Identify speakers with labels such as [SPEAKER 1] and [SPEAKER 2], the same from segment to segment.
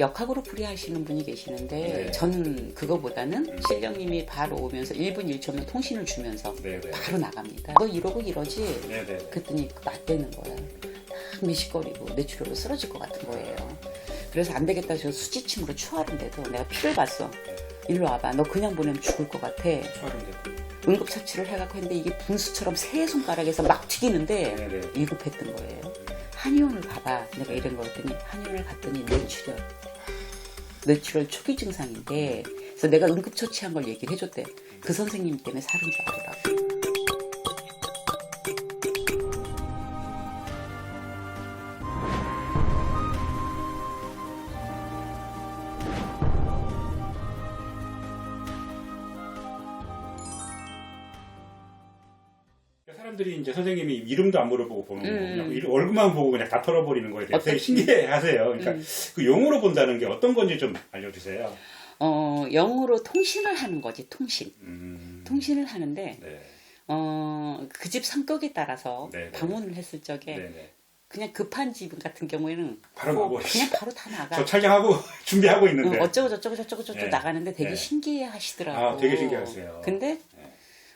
[SPEAKER 1] 역학으로 풀이하시는 분이 계시는데
[SPEAKER 2] 네.
[SPEAKER 1] 저는 그거보다는 실령님이 바로 오면서 1분 1초면 통신을 주면서
[SPEAKER 2] 네 네.
[SPEAKER 1] 바로 나갑니다. 너 이러고 이러지?
[SPEAKER 2] 네 네.
[SPEAKER 1] 그랬더니 맞대는 거야. 막 미식거리고 뇌출혈로 쓰러질 것 같은 거예요. 그래서 안 되겠다 해서 수지침으로 추하는데도 내가 피를 봤어. 일로 와봐. 너 그냥 보내면 죽을 것 같아. 응급처치를 해갖고 했는데 이게 분수처럼 세 손가락에서 막 튀기는데
[SPEAKER 2] 네네.
[SPEAKER 1] 위급했던 거예요. 한의원을 가봐. 내가 이런 거 했더니 한의원을 갔더니 뇌출혈. 뇌출혈 초기 증상인데 그래서 내가 응급처치한 걸 얘기를 해줬대. 그 선생님 때문에 살은 줄 알더라고.
[SPEAKER 2] 사람들이 이제 선생님이 이름도 안 물어보고 보는 거고
[SPEAKER 1] 음.
[SPEAKER 2] 그냥 이름- 얼굴만 보고 그냥 다 털어버리는 거에 대해서 되게? 신기해하세요. 그러니까
[SPEAKER 1] 음.
[SPEAKER 2] 그 용어로 본다는 게 어떤 건지 좀 알려주세요.
[SPEAKER 1] 어, 영어로 통신을 하는 거지, 통신.
[SPEAKER 2] 음.
[SPEAKER 1] 통신을 하는데,
[SPEAKER 2] 네.
[SPEAKER 1] 어, 그 집 성격에 따라서
[SPEAKER 2] 네, 네.
[SPEAKER 1] 방문을 했을 적에
[SPEAKER 2] 네네.
[SPEAKER 1] 그냥 급한 집 같은 경우에는
[SPEAKER 2] 바로
[SPEAKER 1] 뭐. 그냥 바로 다 나가.
[SPEAKER 2] 저 촬영하고 준비하고 있는데.
[SPEAKER 1] 어, 어쩌고 저쩌고 저쩌고 저쩌고
[SPEAKER 2] 네.
[SPEAKER 1] 나가는데 되게
[SPEAKER 2] 네.
[SPEAKER 1] 신기해 하시더라고.
[SPEAKER 2] 아, 되게 신기하세요.
[SPEAKER 1] 근데
[SPEAKER 2] 네.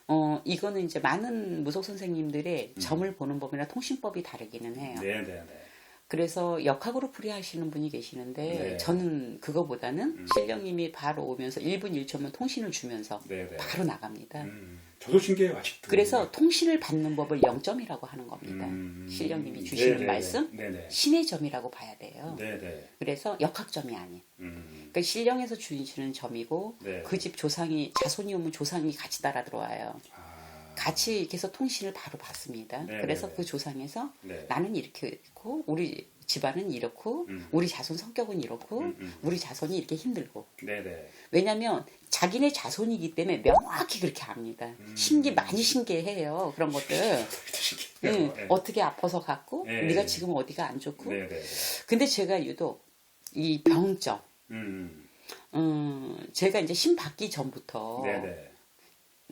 [SPEAKER 1] 어 이거는 이제 많은 무속 선생님들의 점을 보는 법이나 통신법이 다르기는 해요.
[SPEAKER 2] 음. 네네 네.
[SPEAKER 1] 그래서 역학으로 풀이하시는 분이 계시는데
[SPEAKER 2] 네.
[SPEAKER 1] 저는 그거보다는
[SPEAKER 2] 음.
[SPEAKER 1] 실령님이 바로 오면서 1분 1초면 통신을 주면서
[SPEAKER 2] 네네.
[SPEAKER 1] 바로 나갑니다.
[SPEAKER 2] 음. 저도 신기해요 아직도.
[SPEAKER 1] 그래서 통신을 받는 법을 0점이라고 하는 겁니다.
[SPEAKER 2] 음.
[SPEAKER 1] 실령님이 주시는
[SPEAKER 2] 네네네.
[SPEAKER 1] 말씀
[SPEAKER 2] 네네.
[SPEAKER 1] 신의 점이라고 봐야 돼요.
[SPEAKER 2] 네네.
[SPEAKER 1] 그래서 역학점이 아닌.
[SPEAKER 2] 음.
[SPEAKER 1] 그러니까 실령에서 주시는 점이고
[SPEAKER 2] 네.
[SPEAKER 1] 그집 조상이 자손이 오면 조상이 같이 따라 들어와요.
[SPEAKER 2] 아.
[SPEAKER 1] 같이 이렇게 해서 통신을 바로 받습니다.
[SPEAKER 2] 네,
[SPEAKER 1] 그래서
[SPEAKER 2] 네, 네.
[SPEAKER 1] 그 조상에서
[SPEAKER 2] 네.
[SPEAKER 1] 나는 이렇게 있고 우리 집안은 이렇고
[SPEAKER 2] 음.
[SPEAKER 1] 우리 자손 성격은 이렇고
[SPEAKER 2] 음, 음.
[SPEAKER 1] 우리 자손이 이렇게 힘들고
[SPEAKER 2] 네네.
[SPEAKER 1] 왜냐하면 자기네 자손이기 때문에 명확히 그렇게 압니다.
[SPEAKER 2] 음.
[SPEAKER 1] 신기 많이 신기해요 그런 것들. 응,
[SPEAKER 2] 네.
[SPEAKER 1] 어떻게 아파서 갔고
[SPEAKER 2] 네.
[SPEAKER 1] 네가 지금 어디가 안 좋고.
[SPEAKER 2] 네네.
[SPEAKER 1] 근데 제가 유독 이 병점,
[SPEAKER 2] 음.
[SPEAKER 1] 음, 제가 이제 신 받기 전부터
[SPEAKER 2] 네네.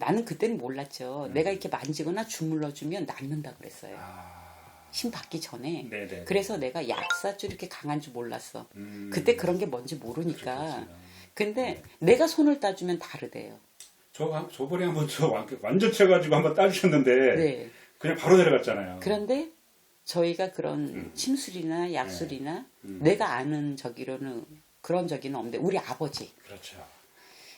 [SPEAKER 1] 나는 그때는 몰랐죠.
[SPEAKER 2] 음.
[SPEAKER 1] 내가 이렇게 만지거나 주물러 주면 낫는다 그랬어요.
[SPEAKER 2] 아.
[SPEAKER 1] 신 받기 전에.
[SPEAKER 2] 네네.
[SPEAKER 1] 그래서 내가 약사줄 이렇게 강한 줄 몰랐어.
[SPEAKER 2] 음.
[SPEAKER 1] 그때 그런 게 뭔지 모르니까.
[SPEAKER 2] 그렇구나.
[SPEAKER 1] 근데 내가 손을 따주면 다르대요.
[SPEAKER 2] 저 한- 저번에 한번 저 완- 완전 쳐가지고 한번 따주셨는데
[SPEAKER 1] 네.
[SPEAKER 2] 그냥 바로 내려갔잖아요.
[SPEAKER 1] 그런데 저희가 그런
[SPEAKER 2] 음.
[SPEAKER 1] 침술이나 약술이나
[SPEAKER 2] 음.
[SPEAKER 1] 내가 아는 저기로는 그런 저기는 없는데 우리 아버지.
[SPEAKER 2] 그렇죠.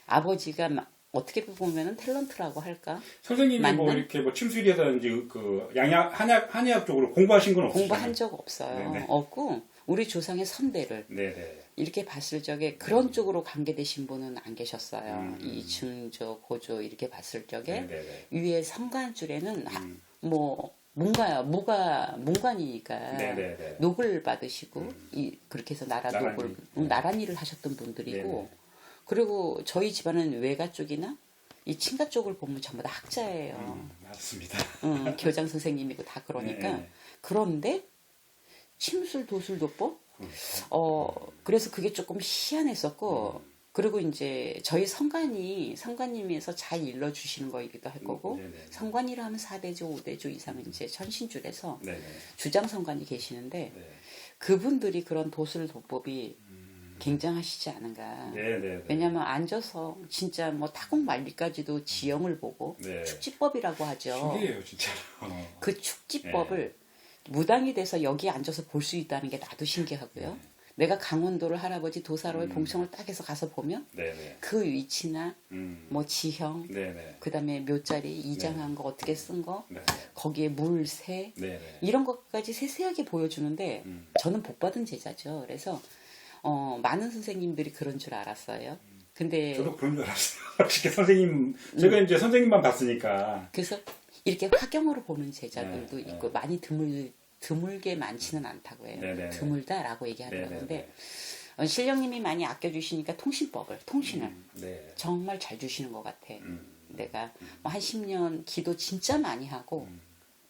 [SPEAKER 1] 아버지가 마- 어떻게 보면은 탤런트라고 할까?
[SPEAKER 2] 선생님이 뭐
[SPEAKER 1] 맞나?
[SPEAKER 2] 이렇게 뭐 침술이라든지 그 양약 한약 한의학 쪽으로 공부하신 건 없으시죠?
[SPEAKER 1] 공부한 적 없어요.
[SPEAKER 2] 네네.
[SPEAKER 1] 없고 우리 조상의 선대를
[SPEAKER 2] 네네.
[SPEAKER 1] 이렇게 봤을 적에 그런 쪽으로 관계되신 분은 안 계셨어요.
[SPEAKER 2] 음.
[SPEAKER 1] 이중조, 고조 이렇게 봤을 적에
[SPEAKER 2] 네네네.
[SPEAKER 1] 위에 성관줄에는 아,
[SPEAKER 2] 음.
[SPEAKER 1] 뭐 문가 무가 문관이니까. 녹을 받으시고
[SPEAKER 2] 음.
[SPEAKER 1] 이 그렇게 해서 나라
[SPEAKER 2] 나란히.
[SPEAKER 1] 녹을
[SPEAKER 2] 네.
[SPEAKER 1] 응, 나란 일을 하셨던 분들이고
[SPEAKER 2] 네네.
[SPEAKER 1] 그리고 저희 집안은 외가 쪽이나 이 친가 쪽을 보면 전부 다 학자예요.
[SPEAKER 2] 음, 맞습니다.
[SPEAKER 1] 응, 교장 선생님이고 다 그러니까
[SPEAKER 2] 네.
[SPEAKER 1] 그런데 침술 도술 도법 어 그래서 그게 조금 희한했었고
[SPEAKER 2] 음.
[SPEAKER 1] 그리고 이제 저희 성관이 성관님에서 잘 일러 주시는 거이기도 할 거고
[SPEAKER 2] 음, 네네.
[SPEAKER 1] 성관이라 하면 4대조 5대조 이상은 이제 천신줄에서
[SPEAKER 2] 네네.
[SPEAKER 1] 주장 성관이 계시는데
[SPEAKER 2] 네.
[SPEAKER 1] 그분들이 그런 도술 도법이
[SPEAKER 2] 음.
[SPEAKER 1] 굉장하시지 않은가
[SPEAKER 2] 네네.
[SPEAKER 1] 왜냐면 앉아서 진짜 뭐 타공 말리까지도 지형을 보고
[SPEAKER 2] 네.
[SPEAKER 1] 축지법이라고 하죠
[SPEAKER 2] 신기해요 진짜. 어.
[SPEAKER 1] 그 축지법을 무당이 돼서 여기 앉아서 볼 수 있다는 게 나도 신기하고요. 내가 강원도를 할아버지 도사로의
[SPEAKER 2] 네. 음.
[SPEAKER 1] 봉청을 딱 해서 가서 보면
[SPEAKER 2] 네네.
[SPEAKER 1] 그 위치나
[SPEAKER 2] 음.
[SPEAKER 1] 뭐 지형,
[SPEAKER 2] 네네.
[SPEAKER 1] 그다음에 묘자리 이장한 거 어떻게 쓴 거,
[SPEAKER 2] 네.
[SPEAKER 1] 거기에 물, 새
[SPEAKER 2] 네네.
[SPEAKER 1] 이런 것까지 세세하게 보여주는데
[SPEAKER 2] 음.
[SPEAKER 1] 저는 복받은 제자죠. 그래서 어, 많은 선생님들이 그런 줄 알았어요. 근데
[SPEAKER 2] 저도 그런 줄 알았어요. 솔직히 선생님 제가
[SPEAKER 1] 음.
[SPEAKER 2] 이제 선생님만 봤으니까.
[SPEAKER 1] 그래서 이렇게 화경으로 보는 제자들도
[SPEAKER 2] 네,
[SPEAKER 1] 있고 많이 드물 드물게 많지는 않다고 해요.
[SPEAKER 2] 네, 네, 네.
[SPEAKER 1] 드물다라고 얘기하는
[SPEAKER 2] 네네네.
[SPEAKER 1] 건데 어, 신령님이 많이 아껴주시니까 통신법을 통신을
[SPEAKER 2] 음, 네.
[SPEAKER 1] 정말 잘 주시는 것 같아.
[SPEAKER 2] 음.
[SPEAKER 1] 내가 뭐한 10년 기도 진짜 많이 하고
[SPEAKER 2] 음.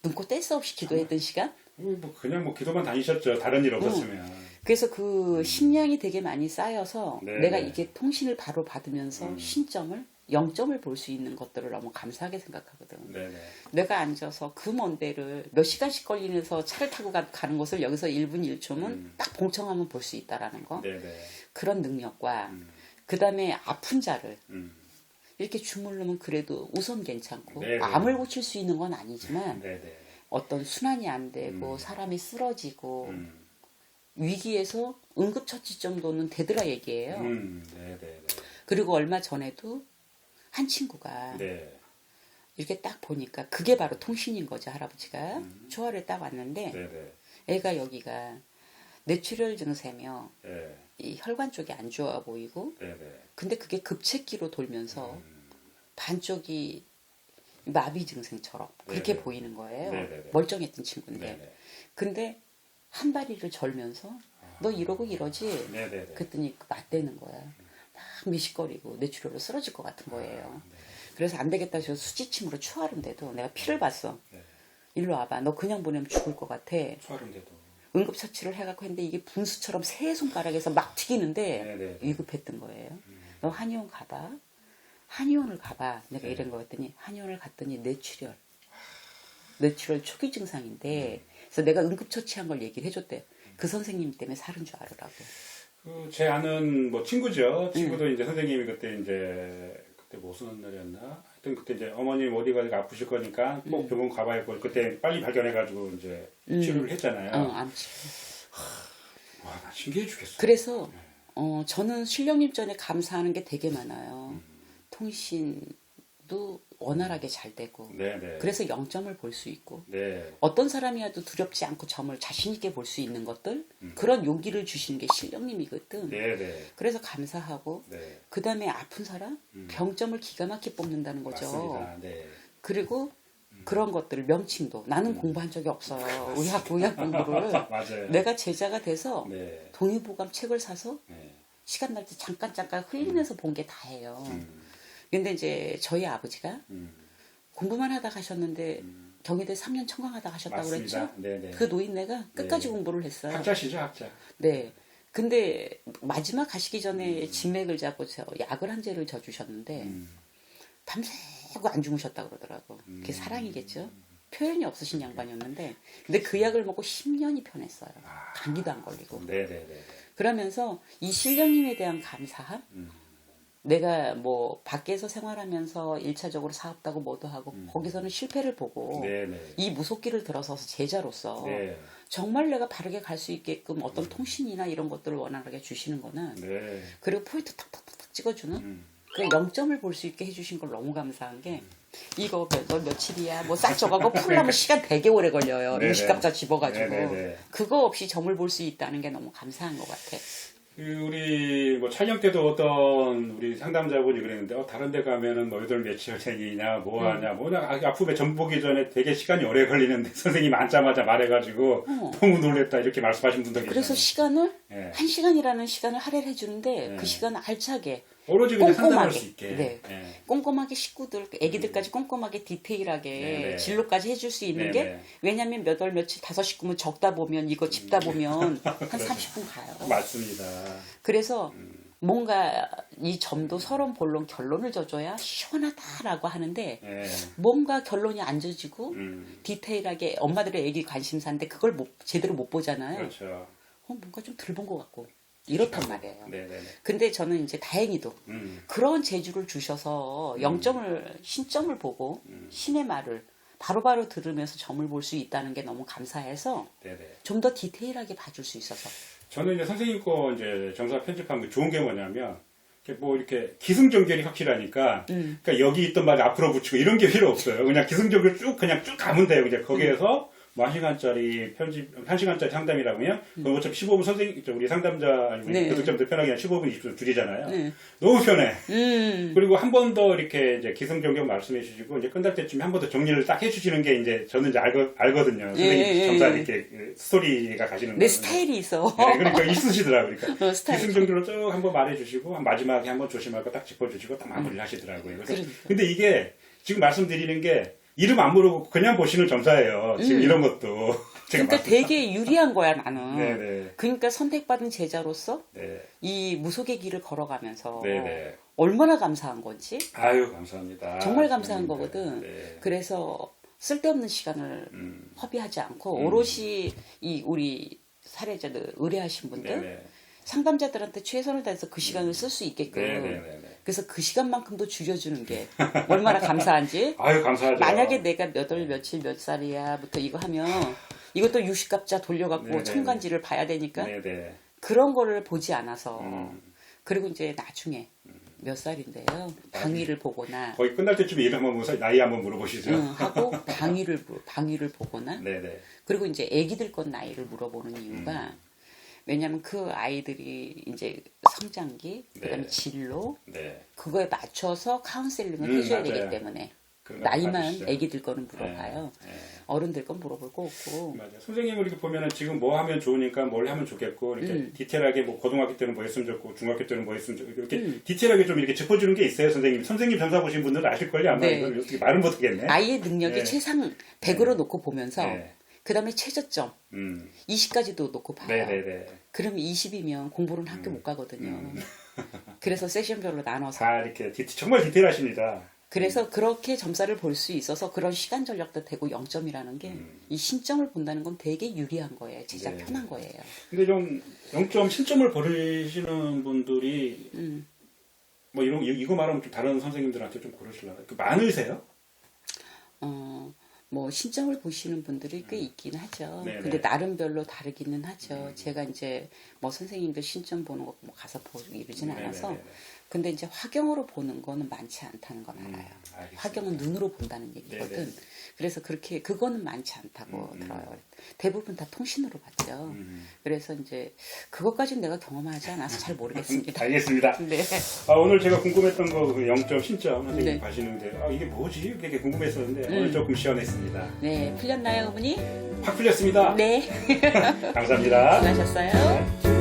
[SPEAKER 1] 눈코 뗄 수 없이 기도했던 시간.
[SPEAKER 2] 뭐 그냥 뭐 기도만 다니셨죠. 다른 일 없었으면.
[SPEAKER 1] 그래서 그 심량이 되게 많이 쌓여서
[SPEAKER 2] 네,
[SPEAKER 1] 내가
[SPEAKER 2] 네.
[SPEAKER 1] 이게 통신을 바로 받으면서
[SPEAKER 2] 음.
[SPEAKER 1] 신점을 영점을 볼 수 있는 것들을 너무 감사하게 생각하거든.
[SPEAKER 2] 네네.
[SPEAKER 1] 내가 앉아서 그 먼 데를 몇 시간씩 걸리면서 차를 타고 가, 는 곳을 여기서 1분 1초면
[SPEAKER 2] 음.
[SPEAKER 1] 딱 봉청하면 볼 수 있다라는 거.
[SPEAKER 2] 네네.
[SPEAKER 1] 그런 능력과
[SPEAKER 2] 음.
[SPEAKER 1] 그 다음에 아픈 자를
[SPEAKER 2] 음.
[SPEAKER 1] 이렇게 주물르면 그래도 우선 괜찮고
[SPEAKER 2] 네네.
[SPEAKER 1] 암을 고칠 수 있는 건 아니지만. 어떤 순환이 안 되고
[SPEAKER 2] 음.
[SPEAKER 1] 사람이 쓰러지고
[SPEAKER 2] 음.
[SPEAKER 1] 위기에서 응급처치 정도는 되더라 얘기예요.
[SPEAKER 2] 음. 네네네.
[SPEAKER 1] 그리고 얼마 전에도 한 친구가
[SPEAKER 2] 네.
[SPEAKER 1] 이렇게 딱 보니까 그게 바로 통신인 거죠 할아버지가
[SPEAKER 2] 음.
[SPEAKER 1] 초아를 딱 왔는데
[SPEAKER 2] 네네.
[SPEAKER 1] 애가 여기가 뇌출혈 증세며
[SPEAKER 2] 네.
[SPEAKER 1] 이 혈관 쪽이 안 좋아 보이고
[SPEAKER 2] 네네.
[SPEAKER 1] 근데 그게 급체기로 돌면서
[SPEAKER 2] 음.
[SPEAKER 1] 반쪽이 마비 증상처럼 그렇게
[SPEAKER 2] 네네.
[SPEAKER 1] 보이는 거예요. 멀쩡했던 친구인데.
[SPEAKER 2] 네네.
[SPEAKER 1] 근데 한 다리를 절면서 너 이러고 이러지?
[SPEAKER 2] 네네네.
[SPEAKER 1] 그랬더니 맞대는 거야. 막 미식거리고 뇌출혈로 쓰러질 것 같은 거예요.
[SPEAKER 2] 네.
[SPEAKER 1] 그래서 안 되겠다 싶어서 수지침으로 추하는데도 내가 피를 봤어.
[SPEAKER 2] 네.
[SPEAKER 1] 일로 와봐. 너 그냥 보내면 죽을 것 같아.
[SPEAKER 2] 소화름대도.
[SPEAKER 1] 응급처치를 해갖고 했는데 이게 분수처럼 새 손가락에서 막 튀기는데
[SPEAKER 2] 네네.
[SPEAKER 1] 위급했던 거예요.
[SPEAKER 2] 음.
[SPEAKER 1] 너 한의원 가봐. 한의원을 가봐. 내가
[SPEAKER 2] 네.
[SPEAKER 1] 이런 거 했더니 한의원을 갔더니 뇌출혈. 뇌출혈 초기 증상인데 그래서 내가 응급처치한 걸 얘기를 해줬대. 그 선생님 때문에 살은 줄 알으라고.
[SPEAKER 2] 그 제 아는 뭐 친구죠. 친구도 이제 선생님이 그때 이제 그때 무슨 날이었나? 하여튼 그때 이제 어머님 어디 가서 아프실 거니까 꼭 병원 가봐야 할 걸. 그때 빨리 발견해가지고 이제
[SPEAKER 1] 음.
[SPEAKER 2] 치료를 했잖아요.
[SPEAKER 1] 어, 암치.
[SPEAKER 2] 와, 나 신기해 죽겠어.
[SPEAKER 1] 그래서 어, 저는 신령님 전에 감사하는 게 되게 많아요. 통신도 원활하게 잘 되고
[SPEAKER 2] 네네.
[SPEAKER 1] 그래서 영점을 볼 수 있고
[SPEAKER 2] 네.
[SPEAKER 1] 어떤 사람이라도 두렵지 않고 점을 자신 있게 볼 수 있는 것들
[SPEAKER 2] 음.
[SPEAKER 1] 그런 용기를 주시는 게 신령님이거든.
[SPEAKER 2] 네네.
[SPEAKER 1] 그래서 감사하고
[SPEAKER 2] 네.
[SPEAKER 1] 그 다음에 아픈 사람
[SPEAKER 2] 음.
[SPEAKER 1] 병점을 기가 막히게 뽑는다는 거죠.
[SPEAKER 2] 네.
[SPEAKER 1] 그리고 그런 것들 명칭도 나는
[SPEAKER 2] 음.
[SPEAKER 1] 공부한 적이 없어요. 의학 의학 공부를. 내가 제자가 돼서
[SPEAKER 2] 네.
[SPEAKER 1] 동의보감 책을 사서
[SPEAKER 2] 네.
[SPEAKER 1] 시간 날 때 잠깐 잠깐 흘리면서 본 게 다예요.
[SPEAKER 2] 음.
[SPEAKER 1] 근데 이제 저희 아버지가
[SPEAKER 2] 음.
[SPEAKER 1] 공부만 하다 가셨는데
[SPEAKER 2] 음.
[SPEAKER 1] 경희대 3년 청강하다 가셨다고
[SPEAKER 2] 맞습니다.
[SPEAKER 1] 그랬죠?
[SPEAKER 2] 네네.
[SPEAKER 1] 그 노인네가 끝까지
[SPEAKER 2] 네.
[SPEAKER 1] 공부를 했어요.
[SPEAKER 2] 학자시죠, 학자.
[SPEAKER 1] 네. 근데 마지막 가시기 전에
[SPEAKER 2] 음.
[SPEAKER 1] 진맥을 잡고 저 약을 한 제를 져주셨는데
[SPEAKER 2] 음.
[SPEAKER 1] 밤새고 안 주무셨다 그러더라고. 그게
[SPEAKER 2] 음.
[SPEAKER 1] 사랑이겠죠. 표현이 없으신 양반이었는데 근데 그 약을 먹고 10년이 편했어요.
[SPEAKER 2] 아.
[SPEAKER 1] 감기도 안 걸리고.
[SPEAKER 2] 네네네.
[SPEAKER 1] 그러면서 이 신령님에 대한 감사함
[SPEAKER 2] 음.
[SPEAKER 1] 내가 뭐 밖에서 생활하면서 일차적으로 사업도 하고 뭐도 하고
[SPEAKER 2] 음.
[SPEAKER 1] 거기서는 실패를 보고
[SPEAKER 2] 네네.
[SPEAKER 1] 이 무속기를 들어서서 제자로서
[SPEAKER 2] 네.
[SPEAKER 1] 정말 내가 바르게 갈 수 있게끔 어떤 통신이나 이런 것들을 원활하게 주시는 거는
[SPEAKER 2] 네.
[SPEAKER 1] 그리고 포인트 탁탁탁탁 찍어주는
[SPEAKER 2] 음.
[SPEAKER 1] 그 영점을 볼 수 있게 해주신 걸 너무 감사한 게 이거 몇, 너 며칠이야 뭐 싹 적어고 풀려면 시간 되게 오래 걸려요
[SPEAKER 2] 네네.
[SPEAKER 1] 음식값자 집어가지고
[SPEAKER 2] 네네네.
[SPEAKER 1] 그거 없이 점을 볼 수 있다는 게 너무 감사한 것 같아
[SPEAKER 2] 그 우리 뭐 촬영 때도 어떤 우리 상담자분이 그랬는데 어, 다른 데 가면은 뭐 여덟 며칠 생이냐 뭐 하냐
[SPEAKER 1] 음.
[SPEAKER 2] 뭐냐 아, 아프게 점 보기 전에 되게 시간이 오래 걸리는데 선생님 앉자마자 말해가지고
[SPEAKER 1] 어.
[SPEAKER 2] 너무 놀랬다 이렇게 말씀하신 분도 계시잖아요.
[SPEAKER 1] 그래서 시간을
[SPEAKER 2] 예.
[SPEAKER 1] 한 시간이라는 시간을 할애를 해주는데
[SPEAKER 2] 네.
[SPEAKER 1] 그 시간을 알차게
[SPEAKER 2] 오로지 그냥 상담할
[SPEAKER 1] 꼼꼼하게.
[SPEAKER 2] 수 있게.
[SPEAKER 1] 네.
[SPEAKER 2] 예.
[SPEAKER 1] 꼼꼼하게 식구들, 애기들까지 꼼꼼하게 디테일하게
[SPEAKER 2] 음. 네네.
[SPEAKER 1] 진로까지 해줄 수 있는 게
[SPEAKER 2] 네네.
[SPEAKER 1] 왜냐면 몇 월 며칠 다섯 식구면 적다 보면 이거 집다 보면 한 30분 가요.
[SPEAKER 2] 맞습니다.
[SPEAKER 1] 그래서
[SPEAKER 2] 음.
[SPEAKER 1] 뭔가 이 점도 서론 본론 결론을 져줘야 시원하다라고 하는데
[SPEAKER 2] 예.
[SPEAKER 1] 뭔가 결론이 안 져지고
[SPEAKER 2] 음.
[SPEAKER 1] 디테일하게 엄마들의 애기 관심사인데 그걸 못- 제대로 못 보잖아요.
[SPEAKER 2] 그렇죠.
[SPEAKER 1] 어, 뭔가 좀 덜 본 것 같고 이렇단 말이에요.
[SPEAKER 2] 네네네.
[SPEAKER 1] 근데 저는 이제 다행히도
[SPEAKER 2] 음.
[SPEAKER 1] 그런 재주를 주셔서 영점을 신점을 보고
[SPEAKER 2] 음.
[SPEAKER 1] 신의 말을 바로바로 들으면서 점을 볼 수 있다는 게 너무 감사해서
[SPEAKER 2] 네네.
[SPEAKER 1] 좀더 디테일하게 봐줄 수 있어서
[SPEAKER 2] 저는 이제 선생님 거 이제 정사 편집한 게 좋은 게 뭐냐면 뭐 이렇게 기승전결이 확실하니까
[SPEAKER 1] 음.
[SPEAKER 2] 그러니까 여기 있던 말이 앞으로 붙이고 이런 게 필요 없어요. 그냥 기승전결 쭉 그냥 쭉 가면 돼요. 이제 거기에서 뭐한 시간짜리 편집 한 시간짜리 상담이라면 그럼 어차피 15분 선생님 저 우리 상담자 아니면
[SPEAKER 1] 네.
[SPEAKER 2] 구독자분들 편하게 한 15분 20분 줄이잖아요.
[SPEAKER 1] 네.
[SPEAKER 2] 너무 편해.
[SPEAKER 1] 음.
[SPEAKER 2] 그리고 한 번 더 이렇게 이제 기승전결 말씀해 주시고 이제 끝날 때쯤에 한 번 더 정리를 딱 해주시는 게 이제 저는 이제 알거, 알거든요. 선생님
[SPEAKER 1] 예, 예,
[SPEAKER 2] 점사
[SPEAKER 1] 예.
[SPEAKER 2] 이렇게 스토리가 가시는
[SPEAKER 1] 내
[SPEAKER 2] 거는.
[SPEAKER 1] 스타일이 있어.
[SPEAKER 2] 네, 그러니까 있으시더라고요. 그러니까
[SPEAKER 1] 어.
[SPEAKER 2] 기승전결로 쭉 한번 말해 주시고 한 마지막에 한번 조심할 거 딱 짚어주시고 딱 마무리를 하시더라고요. 그래서
[SPEAKER 1] 그러니까.
[SPEAKER 2] 근데 이게 지금 말씀드리는 게 이름 안 모르고 그냥 보시는 점사예요. 지금
[SPEAKER 1] 음.
[SPEAKER 2] 이런 것도
[SPEAKER 1] 그러니까
[SPEAKER 2] 막-
[SPEAKER 1] 되게 유리한 거야 나는.
[SPEAKER 2] 네네.
[SPEAKER 1] 그러니까 선택받은 제자로서
[SPEAKER 2] 네.
[SPEAKER 1] 이 무속의 길을 걸어가면서
[SPEAKER 2] 네네.
[SPEAKER 1] 얼마나 감사한 건지
[SPEAKER 2] 아유 감사합니다.
[SPEAKER 1] 정말 감사한
[SPEAKER 2] 선생님들.
[SPEAKER 1] 거거든.
[SPEAKER 2] 네.
[SPEAKER 1] 그래서 쓸데없는 시간을
[SPEAKER 2] 음.
[SPEAKER 1] 허비하지 않고
[SPEAKER 2] 음.
[SPEAKER 1] 오롯이 이 우리 사례자들 의뢰하신 분들
[SPEAKER 2] 네네.
[SPEAKER 1] 상담자들한테 최선을 다해서 그 시간을 쓸 수 있게끔
[SPEAKER 2] 네네네.
[SPEAKER 1] 그래서 그 시간만큼도 줄여주는 게 얼마나 감사한지
[SPEAKER 2] 아유 감사하죠.
[SPEAKER 1] 만약에 내가 몇 월 며칠 몇 살이야부터 이거 하면 이것도 60갑자 돌려갖고
[SPEAKER 2] 네네.
[SPEAKER 1] 천간지를 봐야 되니까
[SPEAKER 2] 네네.
[SPEAKER 1] 그런 거를 보지 않아서
[SPEAKER 2] 음.
[SPEAKER 1] 그리고 이제 나중에 몇 살인데요 방위를 보거나
[SPEAKER 2] 거의 끝날 때쯤에 일 한번 물어서 나이 한번 물어보시죠.
[SPEAKER 1] 응, 하고 방위를 보- 방위를 보거나
[SPEAKER 2] 네네.
[SPEAKER 1] 그리고 이제 아기들 건 나이를 물어보는 이유가
[SPEAKER 2] 음.
[SPEAKER 1] 왜냐하면 그 아이들이 이제 성장기 그다음에
[SPEAKER 2] 네.
[SPEAKER 1] 진로
[SPEAKER 2] 네.
[SPEAKER 1] 그거에 맞춰서 카운셀링을
[SPEAKER 2] 음,
[SPEAKER 1] 해줘야
[SPEAKER 2] 맞아요.
[SPEAKER 1] 되기 때문에 나이만? 아기들 거는 물어봐요.
[SPEAKER 2] 네. 네.
[SPEAKER 1] 어른들 건 물어볼 거 없고.
[SPEAKER 2] 맞아요. 선생님을 이렇게 보면은 지금 뭐 하면 좋으니까 뭘 하면 좋겠고 이렇게
[SPEAKER 1] 음.
[SPEAKER 2] 디테일하게 뭐 고등학교 때는 뭐 했으면 좋고 중학교 때는 뭐 했으면 좋고 이렇게
[SPEAKER 1] 음.
[SPEAKER 2] 디테일하게 좀 이렇게 짚어주는 게 있어요, 선생님. 선생님 점사 보신 분들은 아실 걸요 아마
[SPEAKER 1] 네.
[SPEAKER 2] 이걸 어떻게 말은 못하겠네.
[SPEAKER 1] 아이의 능력이
[SPEAKER 2] 네.
[SPEAKER 1] 최상 100으로 놓고 보면서
[SPEAKER 2] 네.
[SPEAKER 1] 그다음에 최저점
[SPEAKER 2] 음.
[SPEAKER 1] 20까지도 놓고 봐요.
[SPEAKER 2] 네네네.
[SPEAKER 1] 그러면 20이면 공부는 학교 못 가거든요.
[SPEAKER 2] 음.
[SPEAKER 1] 그래서 세션별로 나눠서
[SPEAKER 2] 다 이렇게 디, 정말 디테일하십니다.
[SPEAKER 1] 그래서 그렇게 점사를 볼 수 있어서 그런 시간 전략도 되고 0점이라는 게 이 신점을 본다는 건 되게 유리한 거예요. 진짜
[SPEAKER 2] 음. 네.
[SPEAKER 1] 편한 거예요.
[SPEAKER 2] 근데 좀 0점 신점을 버리시는 분들이
[SPEAKER 1] 음.
[SPEAKER 2] 뭐 이런 이- 이거 말하면 좀 다른 선생님들한테 좀 그러실라나? 그 많으세요?
[SPEAKER 1] 어, 뭐 신점을 보시는 분들이 꽤 있긴 하죠.
[SPEAKER 2] 음. 네네. 음.
[SPEAKER 1] 근데 나름별로 다르기는 하죠. 제가 이제 뭐 선생님들 신점 보는 거뭐 가서 보고 이러지는 않아서.
[SPEAKER 2] 네네네네.
[SPEAKER 1] 근데 이제 화경으로 보는 거는 많지 않다는 건 알아요.
[SPEAKER 2] 음.
[SPEAKER 1] 화경은 눈으로 본다는 얘기거든.
[SPEAKER 2] 네네.
[SPEAKER 1] 그래서 그렇게 그거는 많지 않다고
[SPEAKER 2] 음, 음.
[SPEAKER 1] 들어요. 대부분 다 통신으로 봤죠.
[SPEAKER 2] 음.
[SPEAKER 1] 그래서 이제 그것까지는 내가 경험하지 않아서 잘 모르겠습니다.
[SPEAKER 2] 알겠습니다.
[SPEAKER 1] 네.
[SPEAKER 2] 아, 오늘 제가 궁금했던 거 0점 신점 선생님
[SPEAKER 1] 네.
[SPEAKER 2] 가시는데 아, 이게 뭐지? 이렇게 궁금했었는데
[SPEAKER 1] 음.
[SPEAKER 2] 오늘 조금 시원했습니다.
[SPEAKER 1] 네, 풀렸나요, 어머니?
[SPEAKER 2] 확 풀렸습니다.
[SPEAKER 1] 네.
[SPEAKER 2] 감사합니다.
[SPEAKER 1] 수고하셨어요.